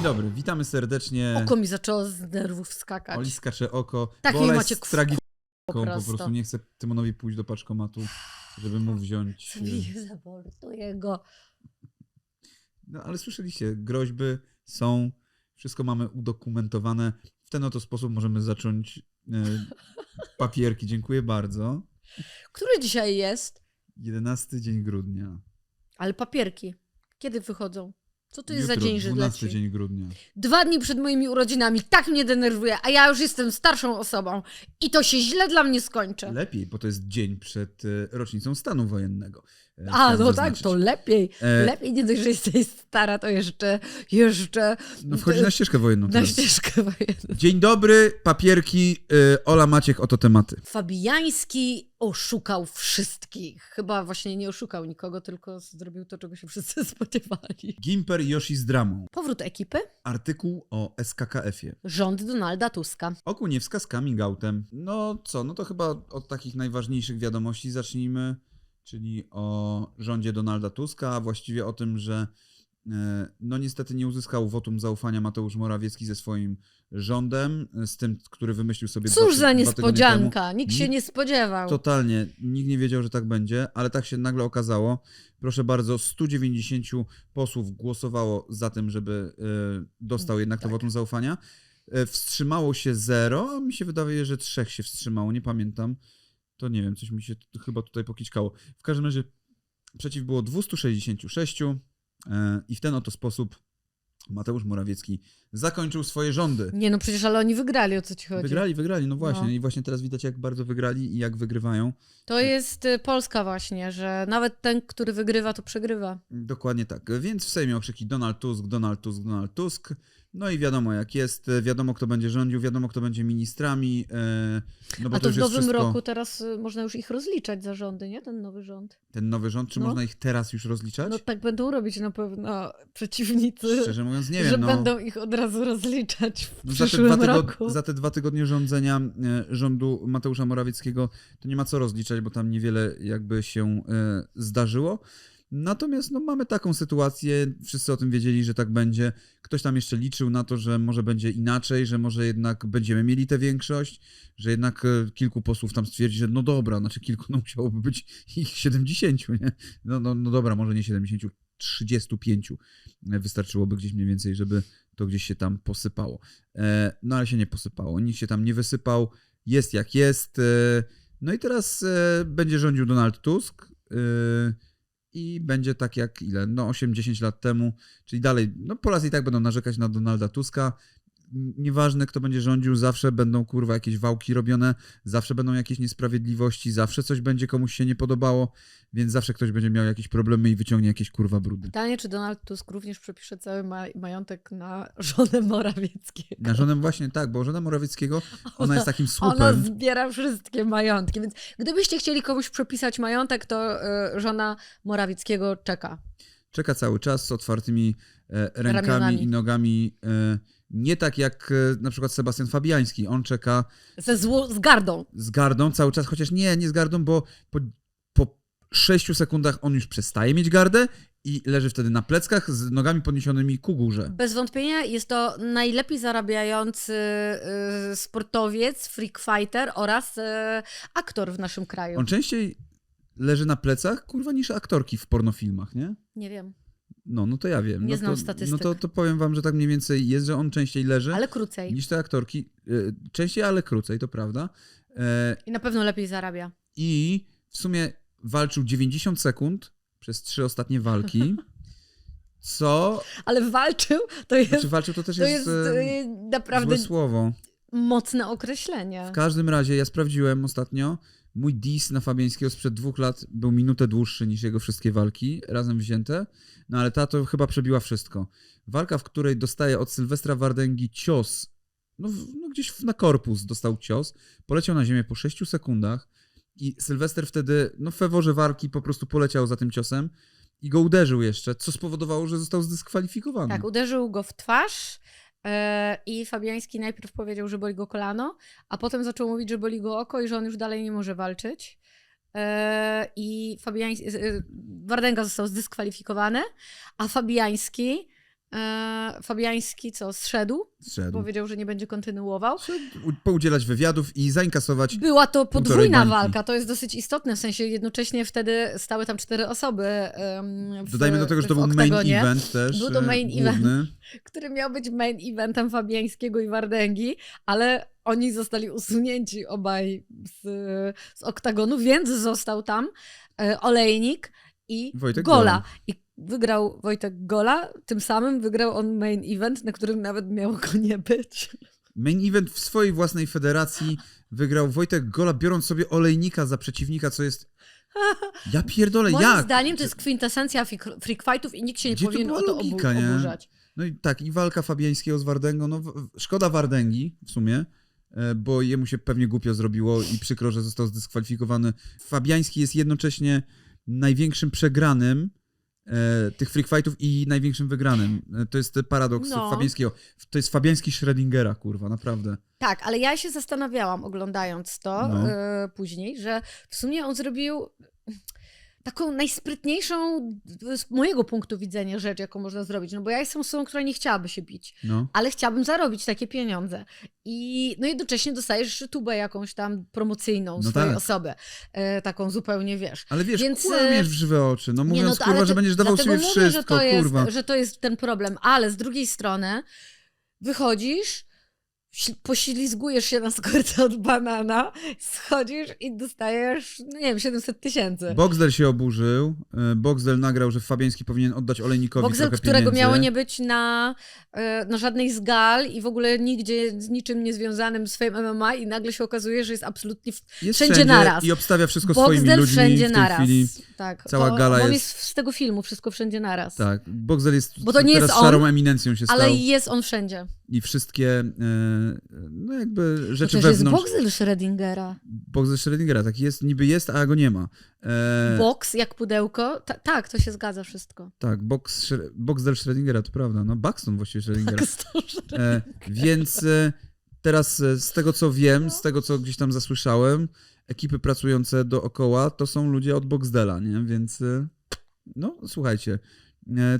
Dzień dobry, witamy serdecznie. Oko mi zaczęło z nerwów skakać. Oli skacze oko. Takie bo Ola macie jest tragiczką, po po prostu. prostu nie chce Tymonowi pójść do paczkomatu, żeby mu wziąć. Sobie zaborduję go. No ale słyszeliście, groźby są, wszystko mamy udokumentowane. W ten oto sposób możemy zacząć e, papierki. Dziękuję bardzo. Który dzisiaj jest? 11 dzień grudnia. Ale papierki. Kiedy wychodzą? Co to jest Jutro, za dzień, że 12 leci? dzień grudnia. Dwa dni przed moimi urodzinami. Tak mnie denerwuje, a ja już jestem starszą osobą. I to się źle dla mnie skończy. Lepiej, bo to jest dzień przed e, rocznicą stanu wojennego. E, A, no tak, zaznaczyć. to lepiej. E, Lepiej nie dość, że jesteś stara, to jeszcze, jeszcze No wchodzi na ścieżkę wojenną. na teraz. ścieżkę wojenną. Dzień dobry, papierki. y, Ola Maciek, oto tematy. Fabijański oszukał wszystkich. Chyba właśnie nie oszukał nikogo, tylko zrobił to, czego się wszyscy spodziewali. Gimper Yoshi z dramą. Powrót ekipy? Artykuł o SKKF-ie. Rząd Donalda Tuska. Okuniewska z coming outem. No co, no to chyba od takich najważniejszych wiadomości zacznijmy, czyli o rządzie Donalda Tuska, a właściwie o tym, że e, no niestety nie uzyskał wotum zaufania Mateusz Morawiecki ze swoim rządem, e, z tym, który wymyślił sobie Cóż dwa, za niespodzianka. Nikt się nie spodziewał. Totalnie. Nikt nie wiedział, że tak będzie, ale tak się nagle okazało. Proszę bardzo, 190 posłów głosowało za tym, żeby e, dostał jednak to Tak. wotum zaufania. Wstrzymało się zero, a mi się wydaje, że trzech się wstrzymało, nie pamiętam. To nie wiem, coś mi się chyba tutaj pokićkało. W każdym razie przeciw było 266 e, i w ten oto sposób Mateusz Morawiecki zakończył swoje rządy. Nie no, przecież ale oni wygrali, o co ci chodzi. Wygrali, wygrali, no właśnie. No. I właśnie teraz widać, jak bardzo wygrali i jak wygrywają. To jest y, Polska właśnie, że nawet ten, który wygrywa, to przegrywa. Dokładnie tak. Więc w Sejmie okrzyki Donald Tusk, Donald Tusk, Donald Tusk. No i wiadomo jak jest, wiadomo kto będzie rządził, wiadomo kto będzie ministrami. e, No bo A to już w nowym wszystko, roku teraz y, można już ich rozliczać za rządy, nie? Ten nowy rząd. Ten nowy rząd, czy No. można ich teraz już rozliczać? No tak będą robić na pewno przeciwnicy, Szczerze mówiąc nie że wiem. No, będą ich od razu rozliczać w no za, te przyszłym dwa roku. za te dwa tygodnie rządzenia e, rządu Mateusza Morawieckiego to nie ma co rozliczać, bo tam niewiele jakby się e, zdarzyło. Natomiast no, mamy taką sytuację, wszyscy o tym wiedzieli, że tak będzie. Ktoś tam jeszcze liczył na to, że może będzie inaczej, że może jednak będziemy mieli tę większość, że jednak e, kilku posłów tam stwierdzi, że no dobra, znaczy kilku, no musiałoby być ich 70, nie? No, no, no dobra, może nie 70, 35 wystarczyłoby gdzieś mniej więcej, żeby to gdzieś się tam posypało. E, No ale się nie posypało, nikt się tam nie wysypał, jest jak jest. e, No i teraz e, będzie rządził Donald Tusk e, i będzie tak jak ile? No 8-10 lat temu, czyli dalej, no Polacy i tak będą narzekać na Donalda Tuska. Nieważne, kto będzie rządził, zawsze będą kurwa jakieś wałki robione, zawsze będą jakieś niesprawiedliwości, zawsze coś będzie komuś się nie podobało, więc zawsze ktoś będzie miał jakieś problemy i wyciągnie jakieś kurwa brudy. Pytanie, czy Donald Tusk również przepisze cały ma majątek na żonę Morawieckiego. Na żonę właśnie tak, bo żona Morawieckiego, ona jest takim Ona słupem. zbiera wszystkie majątki, więc gdybyście chcieli komuś przepisać majątek, to y, żona Morawieckiego czeka. czeka cały czas z otwartymi e, rękami Ramionami. i nogami. E, nie tak jak e, na przykład Sebastian Fabiański. On czeka Ze zło, z gardą. z gardą cały czas, chociaż nie, nie z gardą, bo po, po 6 sekundach on już przestaje mieć gardę i leży wtedy na pleckach z nogami podniesionymi ku górze. Bez wątpienia jest to najlepiej zarabiający y, sportowiec, freak fighter oraz y, aktor w naszym kraju. On częściej leży na plecach, kurwa, niż aktorki w pornofilmach, nie? Nie wiem, No, no to ja wiem. Nie no znam to, statystyk. No to, to powiem wam, że tak mniej więcej jest, że on częściej leży ale krócej. niż te aktorki. E, częściej, ale krócej, to prawda. E, I na pewno lepiej zarabia. i w sumie walczył 90 sekund przez trzy ostatnie walki. Co? Ale walczył, to jest, Znaczy walczył to też to jest, jest y, naprawdę złe słowo. mocne określenie. W każdym razie ja sprawdziłem ostatnio. Mój dis na Fabiańskiego sprzed dwóch lat był minutę dłuższy niż jego wszystkie walki razem wzięte. No ale ta to chyba przebiła wszystko. Walka, w której dostaje od Sylwestra Wardęgi cios. No, no gdzieś na korpus dostał cios. Poleciał na ziemię po 6 sekundach. I Sylwester wtedy, no w feworze walki po prostu poleciał za tym ciosem i go uderzył jeszcze, co spowodowało, że został zdyskwalifikowany. Tak, uderzył go w twarz i Fabiański najpierw powiedział, że boli go kolano, a potem zaczął mówić, że boli go oko i że on już dalej nie może walczyć. E, I Fabiański, e, Wardęga został zdyskwalifikowany, a Fabiański E, Fabiański co, zszedł? Zszedł. Powiedział, że nie będzie kontynuował. U- Poudzielać wywiadów i zainkasować. Była to podwójna walka, to jest dosyć istotne, w sensie jednocześnie wtedy stały tam cztery osoby w, Dodajmy do tego, że to był main event też. Był to e, main główny. który miał być main eventem Fabiańskiego i Wardęgi, ale oni zostali usunięci obaj z, z oktagonu, więc został tam e, Olejnik i Wojtek Gola. Gola. I wygrał Wojtek Gola, tym samym wygrał on main event, na którym nawet miało go nie być. Main event w swojej własnej federacji wygrał Wojtek Gola, biorąc sobie olejnika za przeciwnika, co jest. Ja pierdolę, Moim jak? zdaniem to jest kwintesencja freak fightów i nikt się nie Gdzie powinien była o to logika, obu- oburzać. No i tak, i walka Fabiańskiego z Wardęgą. No, szkoda Wardęgi w sumie, e, bo jemu się pewnie głupio zrobiło i przykro, że został zdyskwalifikowany. Fabiański jest jednocześnie największym przegranym e, tych freak fightów i największym wygranym. E, To jest paradoks No. Fabiańskiego. To jest Fabiański Schrödingera, kurwa, naprawdę. Tak, ale ja się zastanawiałam oglądając to No. e, później, że w sumie on zrobił taką najsprytniejszą z mojego punktu widzenia rzecz, jaką można zrobić. No bo ja jestem osobą, która nie chciałaby się bić, No. ale chciałabym zarobić takie pieniądze. I no jednocześnie dostajesz tubę jakąś tam promocyjną No swojej tak. osoby. E, taką zupełnie, wiesz. Ale wiesz, Więc, Więc, e, kłamiesz w żywe oczy, no mówiąc, to- kurwa, ale że będziesz dawał sobie mówię, wszystko, że to, kurwa. jest, że to jest ten problem. Ale z drugiej strony wychodzisz, poślizgujesz się na skórce od banana, schodzisz i dostajesz, no nie wiem, 700 tysięcy. Boxdel się oburzył. e, Boxdel nagrał, że Fabiański powinien oddać Olejnikowi trochę którego pieniędzy. miało nie być na, e, na żadnej z gal i w ogóle nigdzie z niczym niezwiązanym z Fame MMA i nagle się okazuje, że jest absolutnie w... jest wszędzie naraz. I obstawia wszystko swoimi Boxdel ludźmi wszędzie w tej naraz. chwili. Tak. Cała to, gala on jest- jest z tego filmu, wszystko wszędzie naraz. Tak, Boxdel jest Bo to nie teraz jest on, szarą eminencją się Ale stał. jest on wszędzie. I wszystkie e, no jakby rzeczy Chociaż jest wewnątrz. Boxel Schrödingera. Boxdel Schrödingera, tak jest, niby jest, a go nie ma. E, Box jak pudełko. Ta, tak, to się zgadza wszystko. tak, Boxdel Schrödingera, to prawda. No Buxton właściwie Schrödingera. E, więc e, teraz e, z tego co wiem, z tego co gdzieś tam zasłyszałem, ekipy pracujące dookoła to są ludzie od Boxdela, nie? Więc no słuchajcie,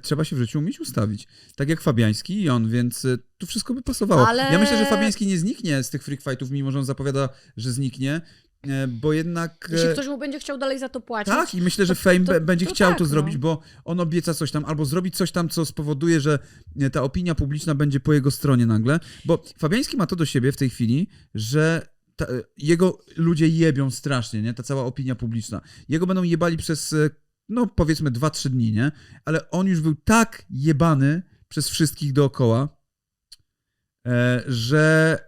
trzeba się w życiu umieć ustawić. Tak jak Fabiański i on, więc e, tu wszystko by pasowało. Ale- Ja myślę, że Fabiański nie zniknie z tych freak fightów, mimo że on zapowiada, że zniknie, e, bo jednak... Jeśli e, ktoś mu będzie chciał dalej za to płacić. tak, i myślę, że to- Fame to- będzie to chciał tak, to no. zrobić, bo on obieca coś tam, albo zrobi coś tam, co spowoduje, że e, ta opinia publiczna będzie po jego stronie nagle. Bo Fabiański ma to do siebie w tej chwili, że ta, e, jego ludzie jebią strasznie, nie? Ta cała opinia publiczna. Jego będą jebali przez, e, no powiedzmy, 2-3 dni, nie? Ale on już był tak jebany przez wszystkich dookoła, e, że.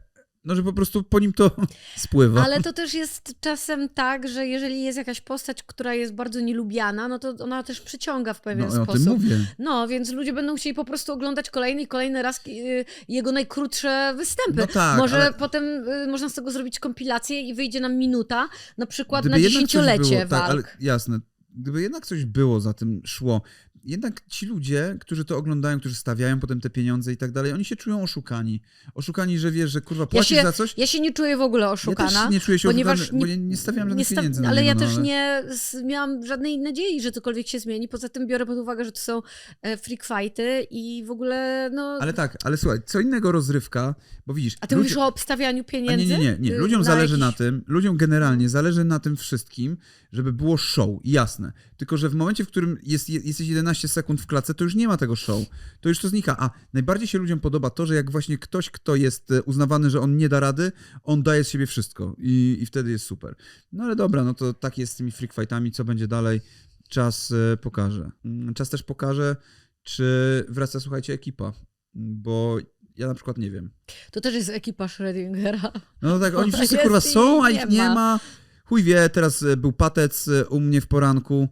No, że po prostu po nim to spływa. Ale to też jest czasem tak, że jeżeli jest jakaś postać, która jest bardzo nielubiana, no to ona też przyciąga w pewien no, o sposób. tym mówię. No, więc ludzie będą chcieli po prostu oglądać kolejny i kolejny raz y, jego najkrótsze występy. No tak, Może ale- potem y, można z tego zrobić kompilację i wyjdzie nam minuta, na przykład Gdyby na dziesięciolecie było, walk. Tak, ale jasne. Gdyby jednak coś było za tym szło, jednak ci ludzie, którzy to oglądają, którzy stawiają potem te pieniądze i tak dalej, oni się czują oszukani. Oszukani, że wiesz, że kurwa płacisz się- za coś. Ja się nie czuję w ogóle oszukana. Ja też nie czuję się ponieważ oszukany, bo ja nie stawiam żadnych sta- pieniędzy na Ale niego, ja no, też ale... nie miałam żadnej nadziei, że cokolwiek się zmieni. Poza tym biorę pod uwagę, że to są e, freak fighty i w ogóle, no... Ale tak, ale słuchaj, co innego rozrywka, bo widzisz... A ty ludzie- mówisz o obstawianiu pieniędzy? nie, nie, nie, nie. Y, Ludziom na zależy na jakiś- tym, ludziom generalnie zależy na tym wszystkim, żeby było show, jasne. Tylko, że w momencie, w którym jest, jesteś 11 sekund w klatce, to już nie ma tego show. To już to znika. A najbardziej się ludziom podoba to, że jak właśnie ktoś, kto jest e, uznawany, że on nie da rady, on daje z siebie wszystko i, i wtedy jest super. No ale dobra, no to tak jest z tymi freak fightami, co będzie dalej, czas e, pokaże. Mm, Czas też pokaże, czy wraca, słuchajcie, ekipa, bo ja na przykład nie wiem. To też jest ekipa Schrödingera. No tak, oni wszyscy kurwa są, a ich nie ma. ma. Chuj wie, teraz e, był patec u mnie w poranku,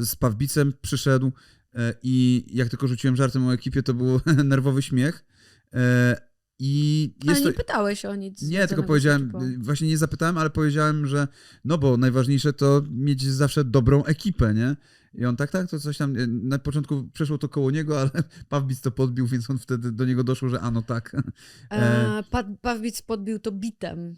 z Pawbicem przyszedł e, i jak tylko rzuciłem żartem o ekipie, to był nerwowy śmiech. E, I Ale jest nie to... pytałeś o nic. Nie, tylko powiedziałem, właśnie nie zapytałem, ale powiedziałem, że no bo najważniejsze to mieć zawsze dobrą ekipę, nie? I on tak, tak, to coś tam, na początku przeszło to koło niego, ale Pawbic to podbił, więc on wtedy do niego doszło, że ano tak. E, pa, Pawbic podbił to bitem.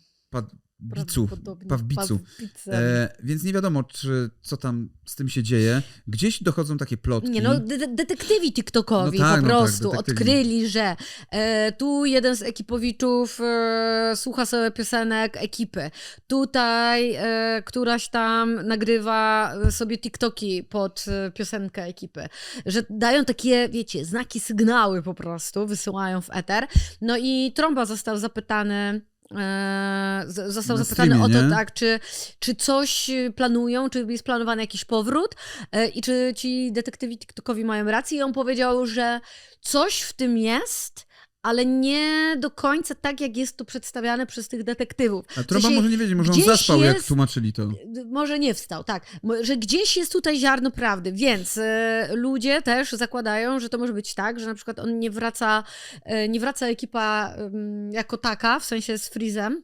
Bicu, Pawbicu. E, więc nie wiadomo, czy, co tam z tym się dzieje. Gdzieś dochodzą takie plotki. Nie no, de- de- detektywi TikTokowi No tak, po no tak, prostu odkryli, że e, tu jeden z ekipowiczów e, słucha sobie piosenek ekipy. Tutaj e, któraś tam nagrywa sobie TikToki pod e, piosenkę ekipy. Że dają takie, wiecie, znaki, sygnały po prostu, wysyłają w eter. No i Tromba został zapytany. E, Został Na zapytany streamie, o to, nie? tak, czy, czy coś planują, czy jest planowany jakiś powrót, E, I czy ci detektywi TikTokowi mają rację? I on powiedział, że coś w tym jest, ale nie do końca tak, jak jest to przedstawiane przez tych detektywów. A sensie, może nie wiedzieć, może on zaspał, jak jest- tłumaczyli to. Może nie wstał, tak. Że gdzieś jest tutaj ziarno prawdy, więc e, ludzie też zakładają, że to może być tak, że na przykład on nie wraca, e, nie wraca ekipa em, jako taka, w sensie z Freezem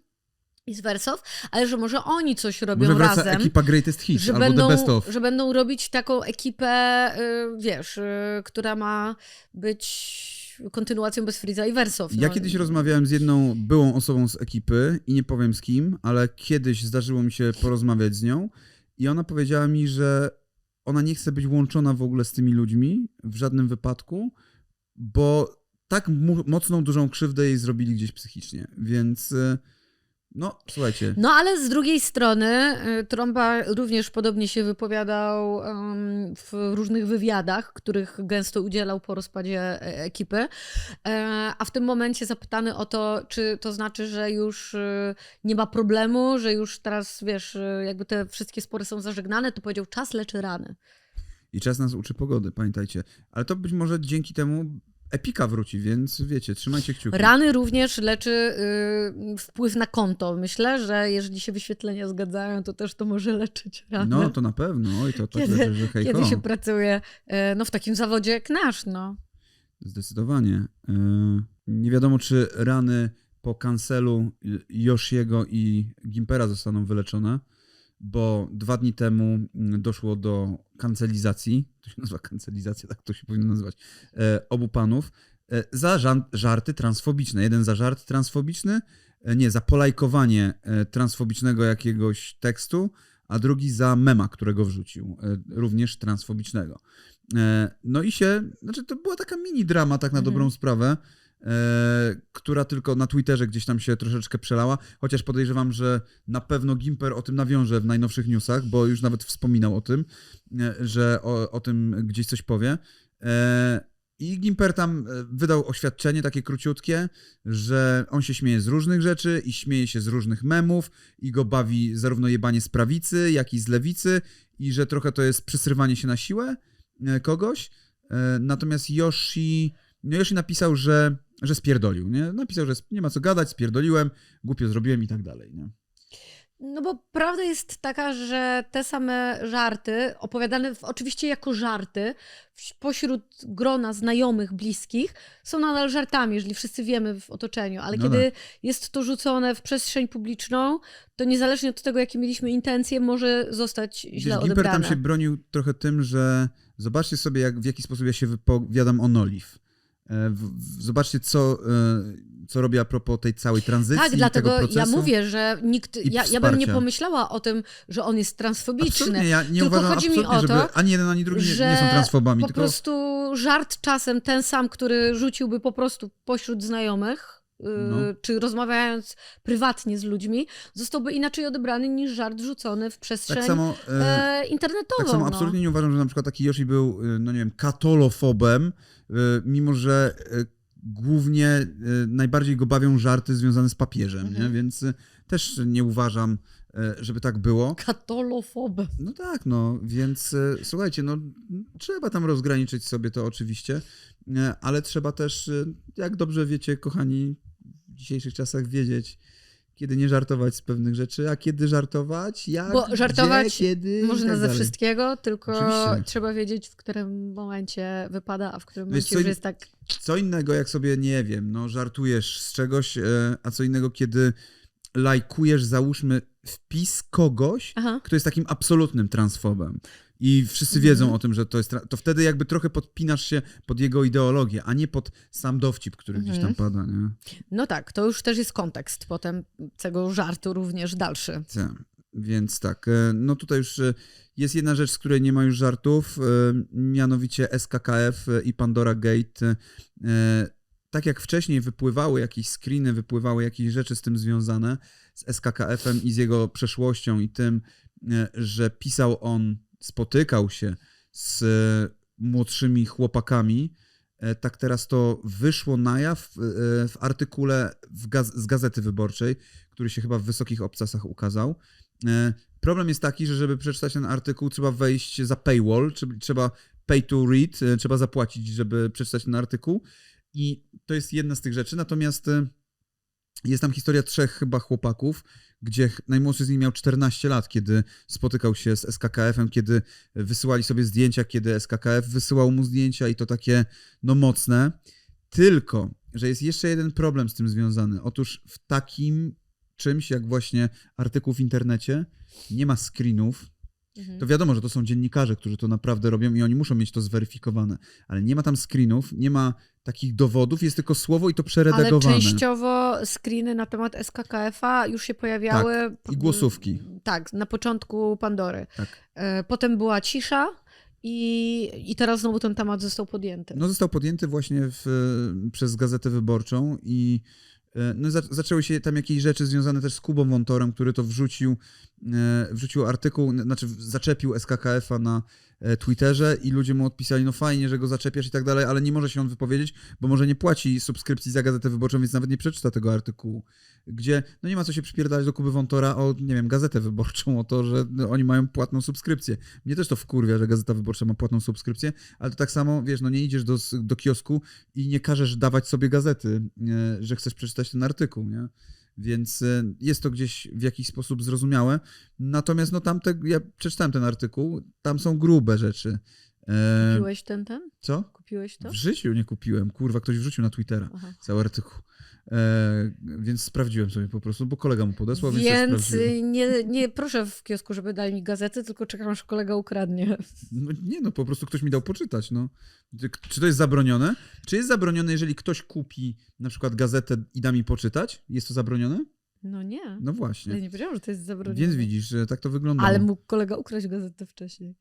i z Wersow, ale że może oni coś robią Może wraca razem ekipa Greatest Hits że albo będą, The Best Of. że będą robić taką ekipę, y, wiesz, y, która ma być kontynuacją bez Freeza i Wersow. Ja no. kiedyś rozmawiałem z jedną byłą osobą z ekipy i nie powiem z kim, ale kiedyś zdarzyło mi się porozmawiać z nią i ona powiedziała mi, że ona nie chce być łączona w ogóle z tymi ludźmi w żadnym wypadku, bo tak mocną, dużą krzywdę jej zrobili gdzieś psychicznie. Więc y, no, słuchajcie. No ale z drugiej strony y, Tromba również podobnie się wypowiadał w różnych wywiadach, których gęsto udzielał po rozpadzie e, ekipy. E, A w tym momencie zapytany o to, czy to znaczy, że już y, nie ma problemu, że już teraz, wiesz, y, jakby te wszystkie spory są zażegnane, to powiedział czas leczy rany. I czas nas uczy pogody, pamiętajcie. Ale to być może dzięki temu Epika wróci, więc wiecie, trzymajcie kciuki. Rany również leczy y, wpływ na konto. Myślę, że jeżeli się wyświetlenia zgadzają, to też to może leczyć rany. No, to na pewno. Oj, to tak Kiedy- leży, że Kiedy się pracuje y, no, w takim zawodzie jak nasz, no. Zdecydowanie. Yy, Nie wiadomo, czy rany po cancelu Yoshiego i Gimpera zostaną wyleczone, bo dwa dni temu mm, doszło do kancelizacji, to się nazywa kancelizacja, tak to się powinno nazywać, e, obu panów e, za żarty transfobiczne. Jeden za żart transfobiczny, e, nie, za polajkowanie transfobicznego jakiegoś tekstu, a drugi za mema, którego wrzucił, również transfobicznego. No i się, znaczy to była taka mini drama, tak na Mhm. dobrą sprawę, która tylko na Twitterze gdzieś tam się troszeczkę przelała, chociaż podejrzewam, że na pewno Gimper o tym nawiąże w najnowszych newsach, bo już nawet wspominał o tym, e, że o, o tym gdzieś coś powie. E, I Gimper tam e, wydał oświadczenie takie króciutkie, że on się śmieje z różnych rzeczy i śmieje się z różnych memów i go bawi zarówno jebanie z prawicy, jak i z lewicy i że trochę to jest przysrywanie się na siłę e, kogoś. E, Natomiast Yoshi, no Yoshi napisał, że, że spierdolił, nie? Napisał, że nie ma co gadać, spierdoliłem, głupio zrobiłem i tak dalej, nie? No bo prawda jest taka, że te same żarty, opowiadane w, oczywiście jako żarty, pośród grona znajomych, bliskich, są nadal żartami, jeżeli wszyscy wiemy w otoczeniu, ale No kiedy jest to rzucone w przestrzeń publiczną, to niezależnie od tego, jakie mieliśmy intencje, może zostać źle Wiesz, Gimper odebrane. tam się bronił trochę tym, że zobaczcie sobie, jak, w jaki sposób ja się wypowiadam o Noliv. E, Zobaczcie, co, e, co robię a propos tej całej tranzycji Tak, tego dlatego procesu. ja mówię, że nikt, ja, ja bym nie pomyślała o tym, że on jest transfobiczny. Absolutnie, ja nie Tylko uważam chodzi mi o to, ani jeden, ani drugi nie, nie są transfobami, po tylko prostu żart czasem ten sam, który rzucił by po prostu pośród znajomych, yy, No. czy rozmawiając prywatnie z ludźmi, zostałby inaczej odebrany niż żart rzucony w przestrzeń tak samo... E, e, internetową. Tak samo no. absolutnie nie uważam, że na przykład taki Yoshi był, y, no nie wiem, katolofobem, y, mimo że y, głównie y, najbardziej go bawią żarty związane z papieżem, Mhm. nie? więc też nie uważam, żeby tak było. Katolofobem. No tak, no, więc słuchajcie, no trzeba tam rozgraniczyć sobie to oczywiście, ale trzeba też, jak dobrze wiecie, kochani, w dzisiejszych czasach wiedzieć, kiedy nie żartować z pewnych rzeczy, a kiedy żartować, jak, Bo żartować gdzie, kiedy Można tak ze dalej. wszystkiego, tylko Oczywiście. trzeba wiedzieć, w którym momencie wypada, a w którym Wiesz, momencie już jest tak Co innego, jak sobie, nie wiem, no żartujesz z czegoś, e, a co innego, kiedy lajkujesz, załóżmy, wpis kogoś, Aha. kto jest takim absolutnym transfobem. I wszyscy Mhm. wiedzą o tym, że to jest. tra- To wtedy jakby trochę podpinasz się pod jego ideologię, a nie pod sam dowcip, który gdzieś tam Mhm. pada, nie? No tak, to już też jest kontekst potem tego żartu również dalszy. Tak. Więc tak, e, no tutaj już e, jest jedna rzecz, z której nie ma już żartów, e, mianowicie SKKF i Pandora Gate. E, Tak jak wcześniej wypływały jakieś screeny, wypływały jakieś rzeczy z tym związane, z SKKF-em i z jego przeszłością i tym, e, że pisał on, spotykał się z e, młodszymi chłopakami, e, tak teraz to wyszło na jaw e, w artykule w gaz- z Gazety Wyborczej, który się chyba w Wysokich Obcasach ukazał. Problem jest taki, że żeby przeczytać ten artykuł, trzeba wejść za paywall, czyli trzeba pay to read, trzeba zapłacić, żeby przeczytać ten artykuł. I to jest jedna z tych rzeczy. Natomiast jest tam historia trzech chyba chłopaków, gdzie najmłodszy z nich miał 14 lat, kiedy spotykał się z SKKF-em, kiedy wysyłali sobie zdjęcia, kiedy SKKF wysyłał mu zdjęcia i to takie no mocne. Tylko, że jest jeszcze jeden problem z tym związany. Otóż w takim czymś, jak właśnie artykuł w internecie, nie ma screenów. Mhm. To wiadomo, że to są dziennikarze, którzy to naprawdę robią i oni muszą mieć to zweryfikowane. Ale nie ma tam screenów, nie ma takich dowodów, jest tylko słowo i to Ale przeredagowane. częściowo screeny na temat SKKF-a już się pojawiały. i głosówki. Tak, na początku Pandory. Tak. E, Potem była cisza i, i teraz znowu ten temat został podjęty. No został podjęty właśnie w, przez Gazetę Wyborczą i no, za, zaczęły się tam jakieś rzeczy związane też z Kubą Wątorem, który to wrzucił, e, wrzucił artykuł, znaczy zaczepił SKKF-a na e, Twitterze i ludzie mu odpisali, no fajnie, że go zaczepiasz i tak dalej, ale nie może się on wypowiedzieć, bo może nie płaci subskrypcji za Gazetę Wyborczą, więc nawet nie przeczyta tego artykułu. Gdzie, no nie ma co się przypierdalać do Kuby Wątora o, nie wiem, Gazetę Wyborczą, o to, że no, oni mają płatną subskrypcję. Mnie też to wkurwia, że Gazeta Wyborcza ma płatną subskrypcję, ale to tak samo, wiesz, no nie idziesz do, do kiosku i nie każesz dawać sobie gazety, e, że chcesz przeczytać ten artykuł, nie? Więc e, jest to gdzieś w jakiś sposób zrozumiałe. Natomiast no tam te, ja przeczytałem ten artykuł, tam są grube rzeczy. E, Kupiłeś ten, ten? co? Kupiłeś to? W życiu nie kupiłem. Kurwa, ktoś wrzucił na Twittera Aha. cały artykuł. E, więc sprawdziłem sobie po prostu, bo kolega mu podesłał, więc, ja Więc y, nie, nie proszę w kiosku, żeby dali mi gazetę, tylko czekam, aż kolega ukradnie. No, nie no, po prostu ktoś mi dał poczytać, no. Czy- to jest zabronione? Czy jest zabronione, jeżeli ktoś kupi na przykład gazetę i da mi poczytać? Jest to zabronione? No nie. No Ja właśnie. nie wiedziałam, że to jest zabronione. Więc widzisz, że tak to wygląda. Ale mógł kolega ukraść gazetę wcześniej.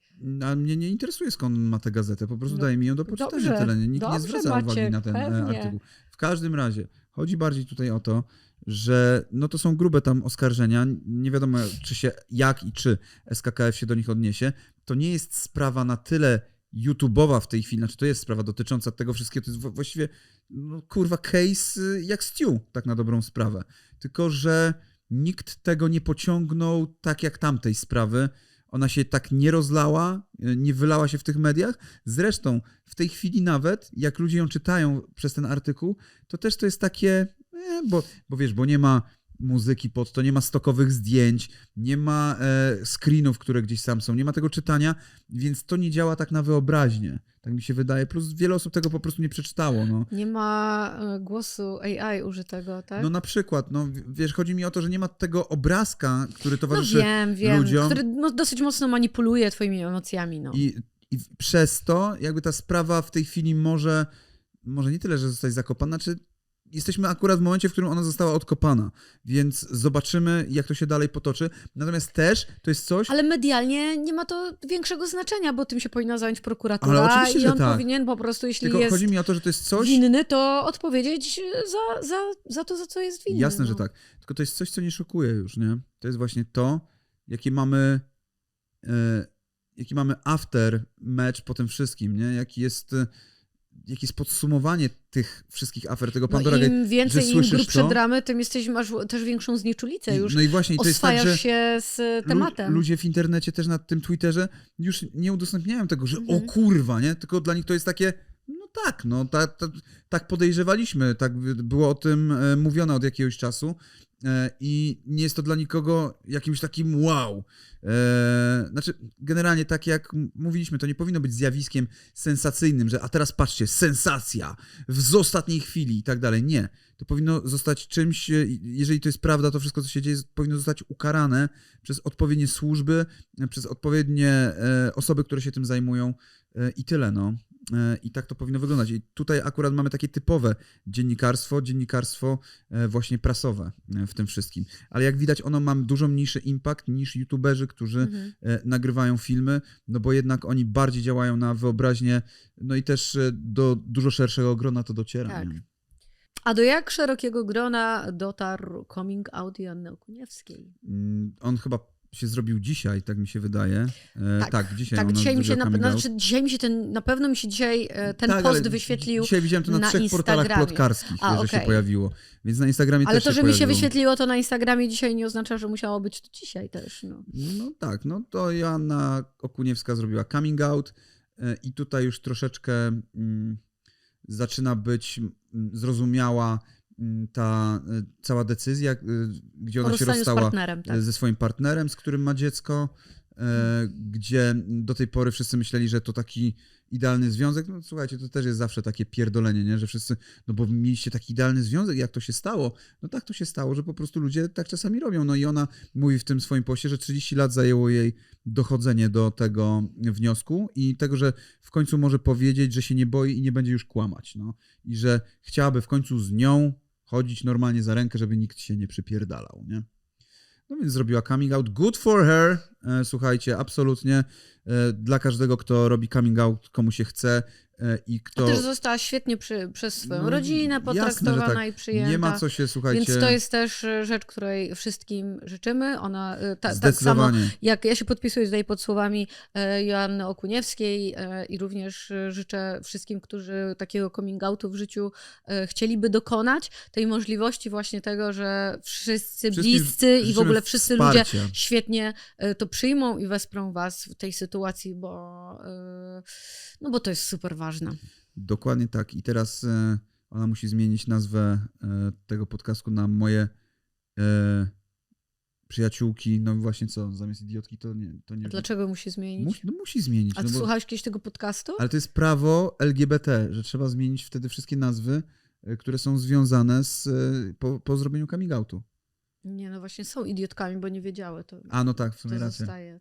A mnie nie interesuje, skąd on ma tę gazetę. Po prostu No, daje mi ją do poczytania dobrze, tyle. Nikt nie dobrze, zwraca uwagi Maciek, na ten e, pewnie. artykuł. W każdym razie, chodzi bardziej tutaj o to, że no to są grube tam oskarżenia. Nie wiadomo, czy się, jak i czy SKKF się do nich odniesie. To nie jest sprawa na tyle YouTube'owa w tej chwili, znaczy to jest sprawa dotycząca tego wszystkiego, to jest właściwie no, kurwa case y, jak Stew, tak na dobrą sprawę. Tylko, że nikt tego nie pociągnął tak jak tamtej sprawy. Ona się tak nie rozlała, y, nie wylała się w tych mediach. Zresztą w tej chwili nawet, jak ludzie ją czytają przez ten artykuł, to też to jest takie, e, bo, bo wiesz, bo nie ma muzyki pod to, nie ma stokowych zdjęć, nie ma e, screenów, które gdzieś sam są, nie ma tego czytania, więc to nie działa tak na wyobraźnię. Tak mi się wydaje. Plus wiele osób tego po prostu nie przeczytało. No. Nie ma e, głosu AI użytego, tak? No na przykład, no wiesz, chodzi mi o to, że nie ma tego obrazka, który No towarzyszy wiem, wiem. ludziom. Który no, dosyć mocno manipuluje twoimi emocjami, no. I, I przez to jakby ta sprawa w tej chwili może, może nie tyle, że zostać zakopana, czy jesteśmy akurat w momencie, w którym ona została odkopana, więc zobaczymy, jak to się dalej potoczy. Natomiast też to jest coś, Ale medialnie nie ma to większego znaczenia, bo tym się powinna zająć prokuratura Ale oczywiście, i że on tak. powinien po prostu, jeśli tylko jest chodzi mi o to, że to jest coś... winny, to odpowiedzieć za, za, za to, za co jest winny. Jasne, no. że tak. Tylko to jest coś, co nie szokuje już, nie? To jest właśnie to, jakie mamy, e, jaki mamy after match po tym wszystkim, nie? Jaki jest, jakie jest podsumowanie tych wszystkich afer, tego Pandora no, Im więcej, że im grubsze to? dramy, tym jesteś, masz też większą znieczulicę już. No i właśnie to jest tak, że się z tematem. ludzie w internecie też na tym Twitterze już nie udostępniają tego, że Mhm. o kurwa, nie? Tylko dla nich to jest takie, no tak, no ta, ta, tak podejrzewaliśmy, tak było o tym e, mówione od jakiegoś czasu e, i nie jest to dla nikogo jakimś takim wow. E, znaczy, generalnie tak jak mówiliśmy, to nie powinno być zjawiskiem sensacyjnym, że a teraz patrzcie, sensacja w ostatniej chwili i tak dalej. Nie. To powinno zostać czymś, jeżeli to jest prawda, to wszystko, co się dzieje, powinno zostać ukarane przez odpowiednie służby, przez odpowiednie osoby, które się tym zajmują i tyle, no. E, I tak to powinno wyglądać. I tutaj akurat mamy takie typowe dziennikarstwo, dziennikarstwo e, właśnie prasowe e, w tym wszystkim. Ale jak widać, ono ma dużo mniejszy impact niż youtuberzy, którzy Mhm. nagrywają filmy, no bo jednak oni bardziej działają na wyobraźnię, no i też do dużo szerszego grona to dociera. Tak. A do jak szerokiego grona dotarł coming out Joanny Okuniewskiej? Mm, On chyba się zrobił dzisiaj, tak mi się wydaje. E, Tak, tak, dzisiaj tak, dzisiaj mi się na, znaczy, dzisiaj mi się ten, na pewno mi się dzisiaj e, ten Tak, post wyświetlił. Dzisiaj widziałem to na, na trzech portalach Instagramie. plotkarskich, A, że się okej. pojawiło. Więc na Instagramie Ale też to, się że mi się wyświetliło to na Instagramie dzisiaj nie oznacza, że musiało być to dzisiaj też. No. No tak, no to Joanna Okuniewska zrobiła coming out e, i tutaj już troszeczkę mm, zaczyna być mm, zrozumiała ta e, cała decyzja, e, gdzie ona się rozstała partnerem, tak. ze swoim partnerem, z którym ma dziecko, e, gdzie do tej pory wszyscy myśleli, że to taki idealny związek. No słuchajcie, to też jest zawsze takie pierdolenie, nie? że wszyscy, no bo mieliście taki idealny związek, jak to się stało? No tak to się stało, że po prostu ludzie tak czasami robią. No i ona mówi w tym swoim poście, że 30 lat zajęło jej dochodzenie do tego wniosku i tego, że w końcu może powiedzieć, że się nie boi i nie będzie już kłamać. No. I że chciałaby w końcu z nią chodzić normalnie za rękę, żeby nikt się nie przypierdalał, nie? No więc zrobiła coming out. Good for her. E, Słuchajcie, absolutnie. e, Dla każdego, kto robi coming out, komu się chce i A kto też została świetnie przy, przez swoją No, rodzinę jasne, potraktowana tak. i przyjęta. nie ma co się, słuchajcie, Więc to jest też e, rzecz, której wszystkim życzymy. Ona e, ta, tak samo jak ja się podpisuję tutaj pod słowami e, Joanny Okuniewskiej e, i również e, życzę wszystkim, którzy takiego coming outu w życiu e, chcieliby dokonać, tej możliwości właśnie tego, że wszyscy Wszystkim bliscy i w ogóle wszyscy ludzie wsparcia. świetnie e, to przyjmą i wesprą was w tej sytuacji, bo, e, no bo to jest super ważne. Dokładnie tak. I teraz e, ona musi zmienić nazwę e, tego podcastu na moje e, przyjaciółki. No właśnie co, zamiast idiotki to nie. To nie A dlaczego musi zmienić? Musi, no musi zmienić. A no ty bo, słuchałeś kiedyś tego podcastu? ale to jest prawo LGBT, że trzeba zmienić wtedy wszystkie nazwy, które są związane z, po, po zrobieniu coming outu. Nie, no właśnie są idiotkami, bo nie wiedziały. To, A no tak, w sumie to racja. zostaje.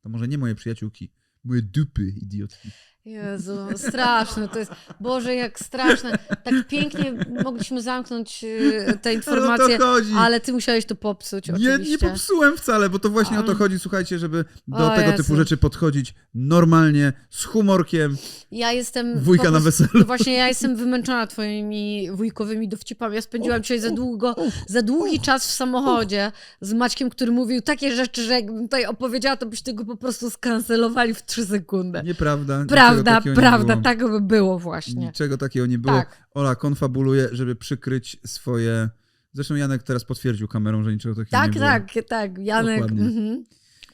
To może nie moje przyjaciółki, moje dupy idiotki. Jezu, straszne to jest. Boże, jak straszne. Tak pięknie mogliśmy zamknąć y, te Ale informacje, ale ty musiałeś to popsuć Nie, oczywiście. nie popsułem wcale, bo to właśnie o to chodzi, słuchajcie, żeby do O tego Jezu. typu rzeczy podchodzić normalnie, z humorkiem, Ja jestem. wujka na weselu. Właśnie ja jestem wymęczona twoimi wujkowymi dowcipami. Ja spędziłam dzisiaj za długo, za długi czas w samochodzie z Maćkiem, który mówił takie rzeczy, że jakbym tutaj opowiedziała, to byście go po prostu skancelowali w trzy sekundy. Nieprawda. Prawda, nie prawda, tak by było właśnie. Niczego takiego nie było. Tak. Ola konfabuluje, żeby przykryć swoje... Zresztą Janek teraz potwierdził kamerą, że niczego takiego Tak, nie było. tak, tak. Janek. Dokładnie. Mhm.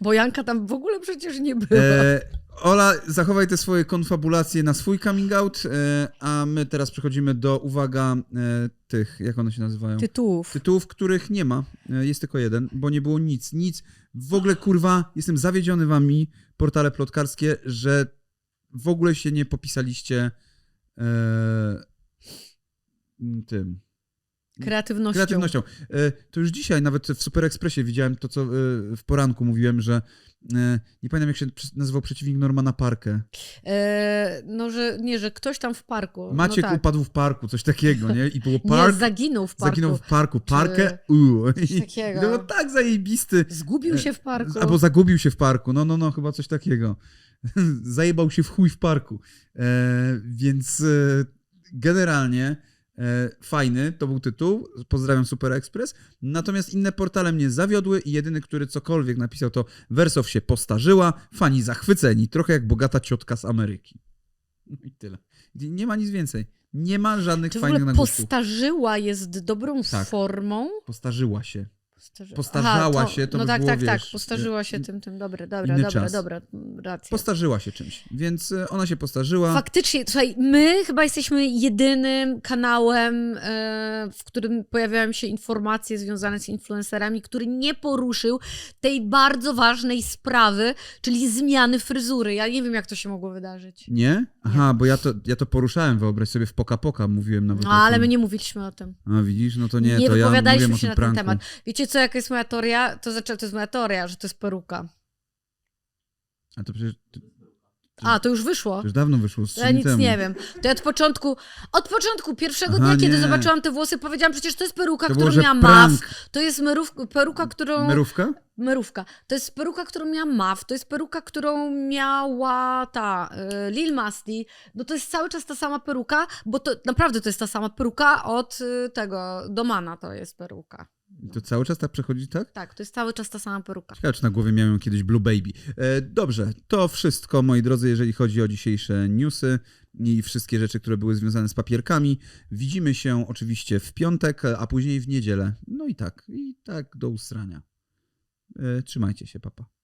Bo Janka tam w ogóle przecież nie była. E, Ola, zachowaj te swoje konfabulacje na swój coming out, e, a my teraz przechodzimy do, uwaga, e, tych, jak one się nazywają? Tytułów. Tytułów, których nie ma. E, Jest tylko jeden, bo nie było nic. Nic. W ogóle, kurwa, jestem zawiedziony wami, portale plotkarskie, że w ogóle się nie popisaliście e, tym. Kreatywnością. Kreatywnością. E, To już dzisiaj, nawet w Super Expressie widziałem to, co e, w poranku mówiłem, że e, nie pamiętam, jak się nazywał przeciwnik Normana Parkę. No, że nie, że ktoś tam w parku. Maciek no tak. upadł w parku, coś takiego, nie? I było Nie, park, zaginął w parku. zaginął w parku, parkę, uuu. coś I takiego. to było tak zajebisty. Zgubił się w parku. Albo zagubił się w parku. No, no, no, chyba coś takiego. Zajebał się w chuj w parku. Więc generalnie fajny to był tytuł. Pozdrawiam Super Express. Natomiast inne portale mnie zawiodły i jedyny, który cokolwiek napisał, to Wersow się postarzyła, fani zachwyceni, trochę jak bogata ciotka z Ameryki. No I tyle. Nie ma nic więcej. Nie ma żadnych Czy fajnych nagłówków. postarzyła jest dobrą Tak. formą? Postarzyła się. Starzy... Postarzała się, to No by tak, było, tak, tak, wiesz, postarzyła się in- tym, tym, dobre, dobra, dobra, czas. dobra, racja. Postarzyła się czymś, więc e, ona się postarzyła. Faktycznie, słuchaj, my chyba jesteśmy jedynym kanałem, w którym pojawiają się informacje związane z influencerami, który nie poruszył tej bardzo ważnej sprawy, czyli zmiany fryzury. Ja nie wiem, jak to się mogło wydarzyć. Nie? Aha, bo ja to, ja to poruszałem, wyobraź sobie, w Poka Poka mówiłem nawet No, o ale my nie mówiliśmy o tym. A widzisz, no to nie, nie to ja wypowiadaliśmy mówiłem o się tym na pranku. ten temat. Wiecie co, jaka jest moja teoria? To znaczy, to jest moja teoria, że to jest peruka. A to przecież to, A, to już wyszło. to już dawno wyszło, z To ja nic temu. nie wiem. To ja od początku, od początku pierwszego Aha, dnia, kiedy nie. zobaczyłam te włosy, powiedziałam, przecież to jest peruka, To którą miała prank. MAF. To jest merów, peruka, którą... Merówka? Merówka. To jest peruka, którą miała MAF. To jest peruka, którą miała ta y, Lil Masti. No to jest cały czas ta sama peruka, bo to naprawdę to jest ta sama peruka od y, tego Domana to jest peruka. I to cały czas tak przechodzi, tak? Tak, to jest cały czas ta sama peruka. Ciekawe, czy na głowie miałem kiedyś Blue Baby. E, dobrze, to wszystko, moi drodzy, jeżeli chodzi o dzisiejsze newsy i wszystkie rzeczy, które były związane z papierkami. Widzimy się oczywiście w piątek, a później w niedzielę. No i tak, i tak do usrania. E, trzymajcie się, papa.